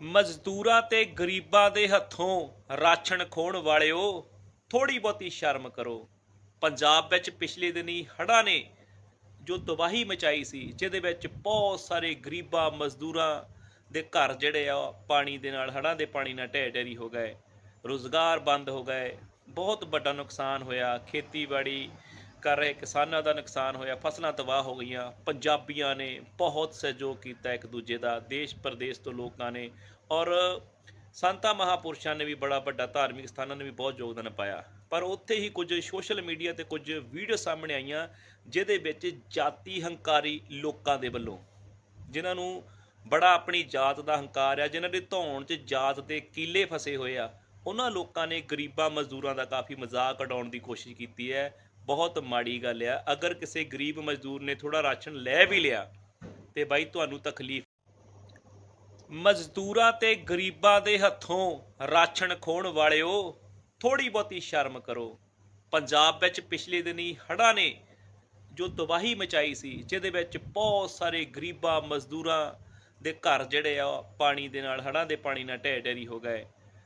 ਮਜ਼ਦੂਰਾਂ ਤੇ ਗਰੀਬਾਂ ਦੇ ਹੱਥੋਂ ਰਾਸ਼ਨ ਖੋਣ ਵਾਲਿਓ ਥੋੜੀ ਬਹੁਤੀ ਸ਼ਰਮ ਕਰੋ। ਪੰਜਾਬ ਵਿੱਚ ਪਿਛਲੇ ਦਿਨੀ ਹੜ੍ਹਾਂ ਨੇ ਜੋ ਤਬਾਹੀ ਮਚਾਈ ਸੀ, ਜਿਹਦੇ ਵਿੱਚ ਬਹੁਤ ਸਾਰੇ ਗਰੀਬਾਂ, ਮਜ਼ਦੂਰਾਂ ਦੇ ਘਰ ਜਿਹੜੇ ਆ, ਪਾਣੀ ਦੇ ਨਾਲ, ਹੜ੍ਹਾਂ ਦੇ ਪਾਣੀ ਨਾਲ ਢਹਿ ਢੇਰੀ ਹੋ ਗਏ। ਰੋਜ਼ਗਾਰ ਬੰਦ ਹੋ ਗਏ। ਬਹੁਤ ਵੱਡਾ ਨੁਕਸਾਨ ਹੋਇਆ। ਖੇਤੀਬਾੜੀ ਕਰ ਰਹੇ, ਕਿਸਾਨਾਂ ਦਾ ਨੁਕਸਾਨ ਹੋਇਆ, ਫਸਲਾਂ ਤਬਾਹ ਹੋ ਗਈਆਂ, ਪੰਜਾਬੀਆਂ ਨੇ ਬਹੁਤ ਸਹਿਯੋਗ ਕੀਤਾ ਇੱਕ ਦੂਜੇ ਦਾ, ਦੇਸ਼ ਪ੍ਰਦੇਸ਼ ਤੋਂ ਲੋਕਾਂ ਨੇ, ਔਰ ਸੰਤਾਂ ਮਹਾਪੁਰਸ਼ਾਂ ਨੇ ਵੀ ਬੜਾ ਵੱਡਾ ਧਾਰਮਿਕ ਸਥਾਨਾਂ ਨੇ ਵੀ ਬਹੁਤ ਯੋਗਦਾਨ ਪਾਇਆ। ਪਰ ਉੱਥੇ ਹੀ ਕੁਝ ਸੋਸ਼ਲ ਮੀਡੀਆ ਤੇ ਕੁਝ ਵੀਡੀਓ ਸਾਹਮਣੇ ਆਈਆਂ, ਜਿਹਦੇ ਵਿੱਚ ਜਾਤੀ ਹੰਕਾਰੀ ਲੋਕਾਂ ਦੇ ਵੱਲੋਂ, ਜਿਨ੍ਹਾਂ ਨੂੰ ਬੜਾ ਆਪਣੀ ਜਾਤ ਦਾ ਹੰਕਾਰ ਆ, ਜਿਨ੍ਹਾਂ ਦੇ ਧੌਣ 'ਚ ਜਾਤ ਦੇ ਕੀਲੇ ਫਸੇ ਹੋਏ ਆ, ਉਹਨਾਂ ਲੋਕਾਂ ਨੇ ਗਰੀਬਾਂ ਮਜ਼ਦੂਰਾਂ ਦਾ ਕਾਫੀ ਮਜ਼ਾਕ ਉਡਾਉਣ ਦੀ ਕੋਸ਼ਿਸ਼ ਕੀਤੀ ਹੈ ਬਹੁਤ ਮਾੜੀ ਗੱਲ ਆ। ਅਗਰ ਕਿਸੇ ਗਰੀਬ ਮਜ਼ਦੂਰ ਨੇ ਥੋੜਾ ਰਾਸ਼ਨ ਲੈ ਵੀ ਲਿਆ, ਤੇ ਬਾਈ ਤੁਹਾਨੂੰ ਤਕਲੀਫ। ਮਜ਼ਦੂਰਾਂ ਤੇ ਗਰੀਬਾਂ ਦੇ ਹੱਥੋਂ ਰਾਸ਼ਨ ਖੋਣ ਵਾਲਿਓ ਥੋੜੀ ਬਹੁਤੀ ਸ਼ਰਮ ਕਰੋ। ਪੰਜਾਬ ਵਿੱਚ ਪਿਛਲੇ ਦਿਨੀ ਹੜ੍ਹਾਂ ਨੇ ਜੋ ਤਬਾਹੀ ਮਚਾਈ ਸੀ, ਜਿਹਦੇ ਵਿੱਚ ਬਹੁਤ ਸਾਰੇ ਗਰੀਬਾਂ ਮਜ਼ਦੂਰਾਂ ਦੇ ਘਰ ਜਿਹੜੇ ਆ ਪਾਣੀ ਦੇ ਨਾਲ, ਹੜ੍ਹਾਂ ਦੇ ਪਾਣੀ ਨਾਲ ਢਹਿ ਢੇਰੀ ਹੋ ਗਏ।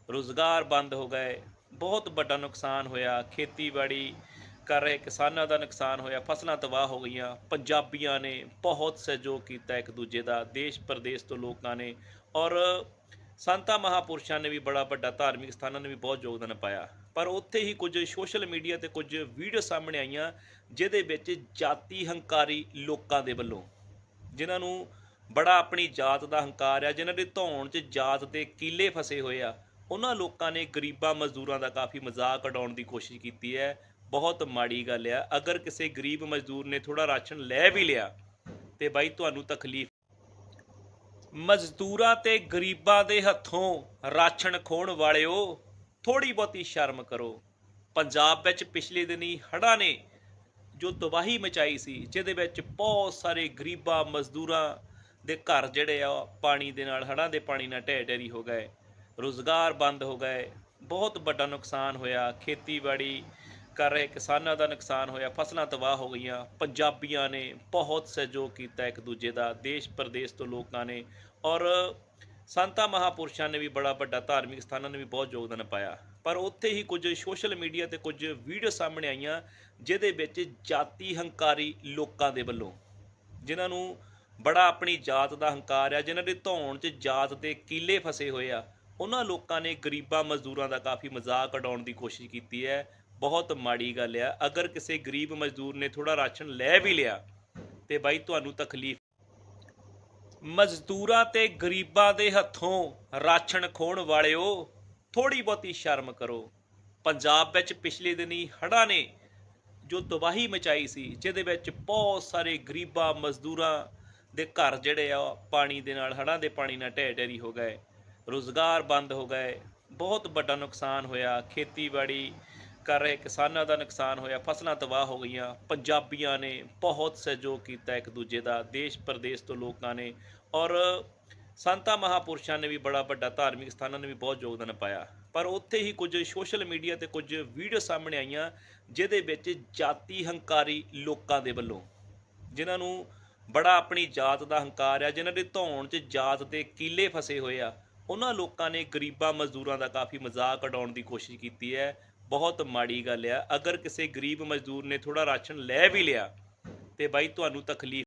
ਰੋਜ਼ਗਾਰ ਬੰਦ ਹੋ ਗਏ। ਬਹੁਤ ਵੱਡਾ ਨੁਕਸਾਨ ਹੋਇਆ। ਖੇਤੀਬਾੜੀ ਕਰ ਰਹੇ, ਕਿਸਾਨਾਂ ਦਾ ਨੁਕਸਾਨ ਹੋਇਆ, ਫਸਲਾਂ ਤਬਾਹ ਹੋ ਗਈਆਂ, ਪੰਜਾਬੀਆਂ ਨੇ ਬਹੁਤ ਸਹਿਯੋਗ ਕੀਤਾ ਇੱਕ ਦੂਜੇ ਦਾ, ਦੇਸ਼ ਪ੍ਰਦੇਸ਼ ਤੋਂ ਲੋਕਾਂ ਨੇ, ਔਰ ਸੰਤਾਂ ਮਹਾਪੁਰਸ਼ਾਂ ਨੇ ਵੀ ਬੜਾ ਵੱਡਾ ਧਾਰਮਿਕ ਸਥਾਨਾਂ ਨੇ ਵੀ ਬਹੁਤ ਯੋਗਦਾਨ ਪਾਇਆ। ਪਰ ਉੱਥੇ ਹੀ ਕੁਝ ਸੋਸ਼ਲ ਮੀਡੀਆ ਤੇ ਕੁਝ ਵੀਡੀਓ ਸਾਹਮਣੇ ਆਈਆਂ, ਜਿਹਦੇ ਵਿੱਚ ਜਾਤੀ ਹੰਕਾਰੀ ਲੋਕਾਂ ਦੇ ਵੱਲੋਂ, ਜਿਨ੍ਹਾਂ ਨੂੰ ਬੜਾ ਆਪਣੀ ਜਾਤ ਦਾ ਹੰਕਾਰ ਆ, ਜਿਨ੍ਹਾਂ ਦੇ ਧੌਣ 'ਚ ਜਾਤ ਦੇ ਕੀਲੇ ਫਸੇ ਹੋਏ ਆ, ਉਹਨਾਂ ਲੋਕਾਂ ਨੇ ਗਰੀਬਾਂ ਮਜ਼ਦੂਰਾਂ ਦਾ ਕਾਫੀ ਮਜ਼ਾਕ ਉਡਾਉਣ ਦੀ ਕੋਸ਼ਿਸ਼ ਕੀਤੀ ਹੈ ਬਹੁਤ ਮਾੜੀ ਗੱਲ ਆ। ਅਗਰ ਕਿਸੇ ਗਰੀਬ ਮਜ਼ਦੂਰ ਨੇ ਥੋੜਾ ਰਾਸ਼ਨ ਲੈ ਵੀ ਲਿਆ, ਤੇ ਬਾਈ ਤੁਹਾਨੂੰ ਤਕਲੀਫ। ਮਜ਼ਦੂਰਾਂ ਤੇ ਗਰੀਬਾਂ ਦੇ ਹੱਥੋਂ ਰਾਸ਼ਨ ਖੋਣ ਵਾਲਿਓ ਥੋੜੀ ਬਹੁਤੀ ਸ਼ਰਮ ਕਰੋ। ਪੰਜਾਬ ਵਿੱਚ ਪਿਛਲੇ ਦਿਨੀ ਹੜ੍ਹਾਂ ਨੇ ਜੋ ਤਬਾਹੀ ਮਚਾਈ ਸੀ, ਜਿਹਦੇ ਵਿੱਚ ਬਹੁਤ ਸਾਰੇ ਗਰੀਬਾਂ ਮਜ਼ਦੂਰਾਂ ਦੇ ਘਰ ਜਿਹੜੇ ਆ ਪਾਣੀ ਦੇ ਨਾਲ, ਹੜ੍ਹਾਂ ਦੇ ਪਾਣੀ ਨਾਲ ਢਹਿ ਢੇਰੀ ਹੋ ਗਏ। ਰੋਜ਼ਗਾਰ ਬੰਦ ਹੋ ਗਏ। ਬਹੁਤ ਵੱਡਾ ਨੁਕਸਾਨ ਹੋਇਆ। ਖੇਤੀਬਾੜੀ ਕਰ ਰਹੇ ਕਿਸਾਨਾਂ ਦਾ ਨੁਕਸਾਨ ਹੋਇਆ, ਫਸਲਾਂ ਤਬਾਹ ਹੋ ਗਈਆਂ, ਪੰਜਾਬੀਆਂ ਨੇ ਬਹੁਤ ਸਹਿਯੋਗ ਕੀਤਾ ਇੱਕ ਦੂਜੇ ਦਾ, ਦੇਸ਼ ਪ੍ਰਦੇਸ਼ ਤੋਂ ਲੋਕਾਂ ਨੇ, ਔਰ ਸੰਤਾਂ ਮਹਾਪੁਰਸ਼ਾਂ ਨੇ ਵੀ ਬੜਾ ਵੱਡਾ ਧਾਰਮਿਕ ਸਥਾਨਾਂ ਨੇ ਵੀ ਬਹੁਤ ਯੋਗਦਾਨ ਪਾਇਆ। ਪਰ ਉੱਥੇ ਹੀ ਕੁਝ ਸੋਸ਼ਲ ਮੀਡੀਆ ਤੇ ਕੁਝ ਵੀਡੀਓ ਸਾਹਮਣੇ ਆਈਆਂ, ਜਿਹਦੇ ਵਿੱਚ ਜਾਤੀ ਹੰਕਾਰੀ ਲੋਕਾਂ ਦੇ ਵੱਲੋਂ, ਜਿਨ੍ਹਾਂ ਨੂੰ ਬੜਾ ਆਪਣੀ ਜਾਤ ਦਾ ਹੰਕਾਰ ਆ, ਜਿਨ੍ਹਾਂ ਦੇ ਧੌਣ 'ਚ ਜਾਤ ਦੇ ਕੀਲੇ ਫਸੇ ਹੋਏ ਆ, ਉਹਨਾਂ ਲੋਕਾਂ ਨੇ ਗਰੀਬਾਂ ਮਜ਼ਦੂਰਾਂ ਦਾ ਕਾਫੀ ਮਜ਼ਾਕ ਉਡਾਉਣ ਦੀ ਕੋਸ਼ਿਸ਼ ਕੀਤੀ ਹੈ ਬਹੁਤ ਮਾੜੀ ਗੱਲ ਆ। ਅਗਰ ਕਿਸੇ ਗਰੀਬ ਮਜ਼ਦੂਰ ਨੇ ਥੋੜਾ ਰਾਸ਼ਨ ਲੈ ਵੀ ਲਿਆ, ਤੇ ਬਾਈ ਤੁਹਾਨੂੰ ਤਕਲੀਫ। ਮਜ਼ਦੂਰਾਂ ਤੇ ਗਰੀਬਾਂ ਦੇ ਹੱਥੋਂ ਰਾਸ਼ਨ ਖੋਣ ਵਾਲਿਓ ਥੋੜੀ ਬਹੁਤੀ ਸ਼ਰਮ ਕਰੋ। ਪੰਜਾਬ ਵਿੱਚ ਪਿਛਲੇ ਦਿਨੀ ਹੜ੍ਹਾਂ ਨੇ ਜੋ ਤਬਾਹੀ ਮਚਾਈ ਸੀ, ਜਿਹਦੇ ਵਿੱਚ ਬਹੁਤ ਸਾਰੇ ਗਰੀਬਾਂ ਮਜ਼ਦੂਰਾਂ ਦੇ ਘਰ ਜਿਹੜੇ ਆ ਪਾਣੀ ਦੇ ਨਾਲ, ਹੜ੍ਹਾਂ ਦੇ ਪਾਣੀ ਨਾਲ ਢਹਿ ਢੇਰੀ ਹੋ ਗਏ। ਰੋਜ਼ਗਾਰ ਬੰਦ ਹੋ ਗਏ। ਬਹੁਤ ਵੱਡਾ ਨੁਕਸਾਨ ਹੋਇਆ। ਖੇਤੀਬਾੜੀ ਕਰ ਰਹੇ, ਕਿਸਾਨਾਂ ਦਾ ਨੁਕਸਾਨ ਹੋਇਆ, ਫਸਲਾਂ ਤਬਾਹ ਹੋ ਗਈਆਂ, ਪੰਜਾਬੀਆਂ ਨੇ ਬਹੁਤ ਸਹਿਯੋਗ ਕੀਤਾ ਇੱਕ ਦੂਜੇ ਦਾ, ਦੇਸ਼ ਪ੍ਰਦੇਸ਼ ਤੋਂ ਲੋਕਾਂ ਨੇ, ਔਰ ਸੰਤਾਂ ਮਹਾਪੁਰਸ਼ਾਂ ਨੇ ਵੀ ਬੜਾ ਵੱਡਾ ਧਾਰਮਿਕ ਸਥਾਨਾਂ ਨੇ ਵੀ ਬਹੁਤ ਯੋਗਦਾਨ ਪਾਇਆ। ਪਰ ਉੱਥੇ ਹੀ ਕੁਝ ਸੋਸ਼ਲ ਮੀਡੀਆ ਤੇ ਕੁਝ ਵੀਡੀਓ ਸਾਹਮਣੇ ਆਈਆਂ, ਜਿਹਦੇ ਵਿੱਚ ਜਾਤੀ ਹੰਕਾਰੀ ਲੋਕਾਂ ਦੇ ਵੱਲੋਂ, ਜਿਨ੍ਹਾਂ ਨੂੰ ਬੜਾ ਆਪਣੀ ਜਾਤ ਦਾ ਹੰਕਾਰ ਆ, ਜਿਨ੍ਹਾਂ ਦੇ ਧੌਣ 'ਚ ਜਾਤ ਦੇ ਕੀਲੇ ਫਸੇ ਹੋਏ ਆ, ਉਹਨਾਂ ਲੋਕਾਂ ਨੇ ਗਰੀਬਾਂ ਮਜ਼ਦੂਰਾਂ ਦਾ ਕਾਫੀ ਮਜ਼ਾਕ ਉਡਾਉਣ ਦੀ ਕੋਸ਼ਿਸ਼ ਕੀਤੀ ਹੈ ਬਹੁਤ ਮਾੜੀ ਗੱਲ ਆ। ਅਗਰ ਕਿਸੇ ਗਰੀਬ ਮਜ਼ਦੂਰ ਨੇ ਥੋੜਾ ਰਾਸ਼ਨ ਲੈ ਵੀ ਲਿਆ, ਤੇ ਬਾਈ ਤੁਹਾਨੂੰ ਤਕਲੀਫ